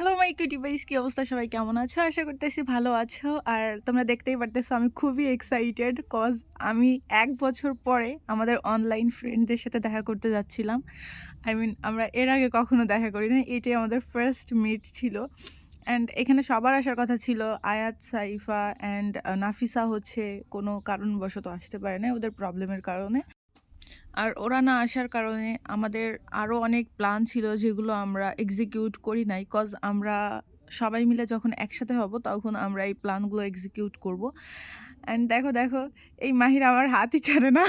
Hello my cutie বাইস কি অবস্থা? সবাই কেমন আছো? আশা করতেছি ভালো আছো। আর তোমরা দেখতেই পারতেছো, আমি খুবই এক্সাইটেড কজ আমি এক বছর পরে আমাদের অনলাইন ফ্রেন্ডদের সাথে দেখা করতে যাচ্ছিলাম। আই মিন আমরা এর আগে কখনো দেখা করি না এটাই আমাদের ফার্স্ট মিট ছিল। অ্যান্ড এখানে সবার আসার কথা ছিল, আয়াত, সাইফা অ্যান্ড নাফিসা হচ্ছে কোনো কারণবশত আসতে পারে না ওদের প্রবলেমের কারণে। আর ওরা না আসার কারণে আমাদের আরও অনেক প্ল্যান ছিল যেগুলো আমরা এক্সিকিউট করি নাই কজ আমরা সবাই মিলে যখন একসাথে হব তখন আমরা এই প্ল্যানগুলো এক্সিকিউট করব। অ্যান্ড দেখো দেখো, এই মাহির আমার হাতই ছাড়ে না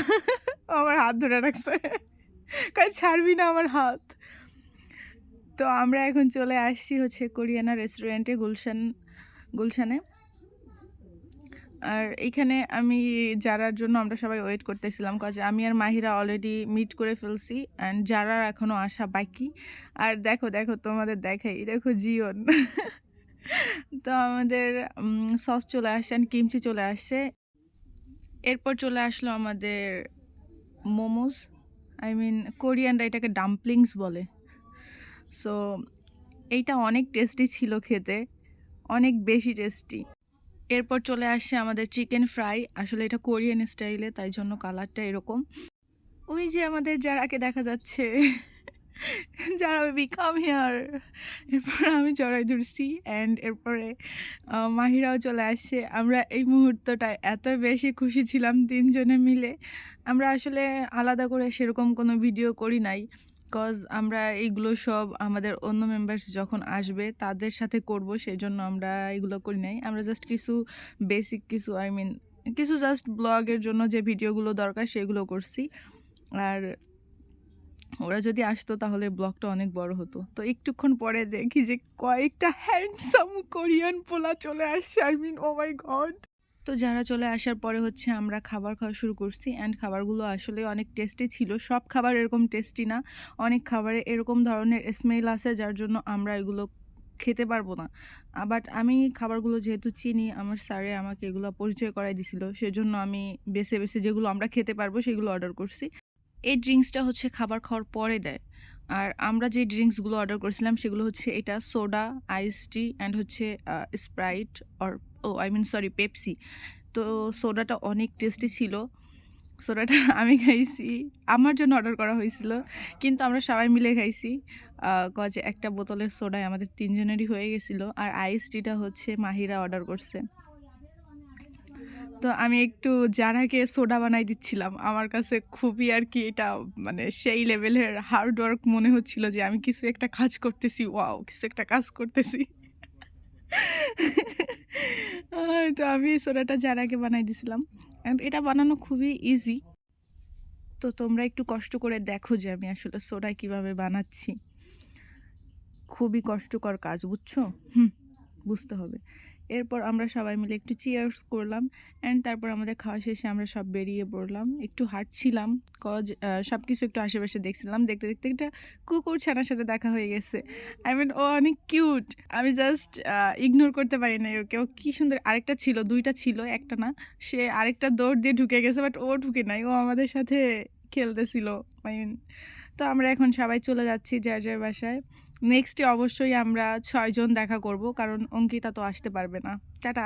আমার হাত ধরে রাখছে। কাজ ছাড়বি না আমার হাত। তো আমরা এখন চলে আসছি হচ্ছে কোরিয়ানা রেস্টুরেন্টে গুলশান, গুলশানে। আর এইখানে আমি যারার জন্য আমরা সবাই ওয়েট করতেছিলাম কাজ আমি আর মাহিরা অলরেডি মিট করে ফেলছি অ্যান্ড যারার এখনও আসা বাকি। আর দেখো দেখো তোমাদের দেখাই, দেখো জিওন। তো আমাদের সস চলে আসছে অ্যান্ড কিমচি চলে আসছে। এরপর চলে আসলো আমাদের মোমোস আই মিন কোরিয়ানরা এটাকে ডাম্পলিংস বলে। সো এইটা অনেক টেস্টি ছিল খেতে, অনেক বেশি টেস্টি এরপর চলে আসছে আমাদের চিকেন ফ্রাই আসলে এটা কোরিয়ান স্টাইলে তাই জন্য কালারটা এরকম। ওই যে আমাদের যারাকে দেখা যাচ্ছে, যারা বেবি বিকাম হেয়ার এরপর আমি জড়াই ধরছি অ্যান্ড এরপরে মাহিরাও চলে আসছে আমরা এই মুহূর্তটায় এত বেশি খুশি ছিলাম তিনজনে মিলে। আমরা আসলে আলাদা করে সেরকম কোনো ভিডিও করি নাই। কজ আমরা এইগুলো সব আমাদের অন্য মেম্বার্স যখন আসবে তাদের সাথে করব, সেজন্য আমরা এগুলো করি নাই। আমরা জাস্ট কিছু বেসিক কিছু আই মিন কিছু জাস্ট ব্লগের জন্য যে ভিডিওগুলো দরকার সেগুলো করছি। আর ওরা যদি আসতো তাহলে ব্লগটা অনেক বড় হতো। তো একটুক্ষণ পরে দেখি যে কয়েকটা হ্যান্ডসাম কোরিয়ান পোলা চলে আসছে। I mean O my god তো যারা চলে আসার পরে হচ্ছে আমরা খাবার খাওয়া শুরু করছি অ্যান্ড খাবারগুলো আসলে অনেক টেস্টি ছিল। সব খাবার এরকম টেস্টি না। অনেক খাবারে এরকম ধরনের স্মেল আছে যার জন্য আমরা এগুলো খেতে পারব না। বাট আমি খাবারগুলো যেহেতু চিনি, আমার স্যারে আমাকে এগুলো পরিচয় করাই দিছিল। সেজন্য আমি বেছে বেছে যেগুলো আমরা খেতে পারব সেগুলো অর্ডার করছি। এই ড্রিঙ্কসটা হচ্ছে খাবার খাওয়ার পরে দেয়। আর আমরা যে ড্রিঙ্কসগুলো অর্ডার করেছিলাম সেগুলো হচ্ছে এটা সোডা আইস টি অ্যান্ড হচ্ছে Sprite or oh I mean sorry Pepsi তো সোডাটা অনেক টেস্টি ছিল। সোডাটা আমি খাইছি। আমার জন্য অর্ডার করা হয়েছিল। কিন্তু আমরা সবাই মিলে খাইছি। কজ একটা বোতলের সোডায় আমাদের তিনজনেরই হয়ে গেছিল। আর আইস টিটা হচ্ছে মাহিরা অর্ডার করছে। তো আমি একটু জারাকে সোডা বানাই দিচ্ছিলাম। আমার কাছে খুবই আর কি এটা মানে সেই লেভেলের হার্ড ওয়ার্ক মনে হচ্ছিল যে আমি কিছু একটা কাজ করতেছি। ওয়াও কিছু একটা কাজ করতেছি। তো আমি সোডাটা যার আগে বানাই দিছিলাম। অ্যান্ড এটা বানানো খুবই ইজি তো তোমরা একটু কষ্ট করে দেখো যে আমি আসলে সোডা কীভাবে বানাচ্ছি। খুবই কষ্টকর কাজ, বুঝছ? হুম, বুঝতে হবে। এরপর আমরা সবাই মিলে একটু চিয়ার্স করলাম অ্যান্ড তারপর আমাদের খাওয়া শেষে আমরা সব বেরিয়ে পড়লাম। একটু হাঁটছিলাম কজ সব কিছু একটু আশেপাশে দেখছিলাম। দেখতে দেখতে একটা কুকুর ছানার সাথে দেখা হয়ে গেছে। আই মিন ও অনেক কিউট আমি জাস্ট ইগনোর করতে পারি না ওকে। ও কী সুন্দর আরেকটা ছিল, দুইটা ছিল, একটা না। সে আরেকটা দৌড় দিয়ে ঢুকে গেছে বাট ও ঢুকে নাই। ও আমাদের সাথে খেলতেছিল। আই মিন তো আমরা এখন সবাই চলে যাচ্ছি যার যার বাসায়। নেক্সটে অবশ্যই আমরা ছয়জন দেখা করব কারণ অঙ্কিতা তো আসতে পারবে না। টাটা!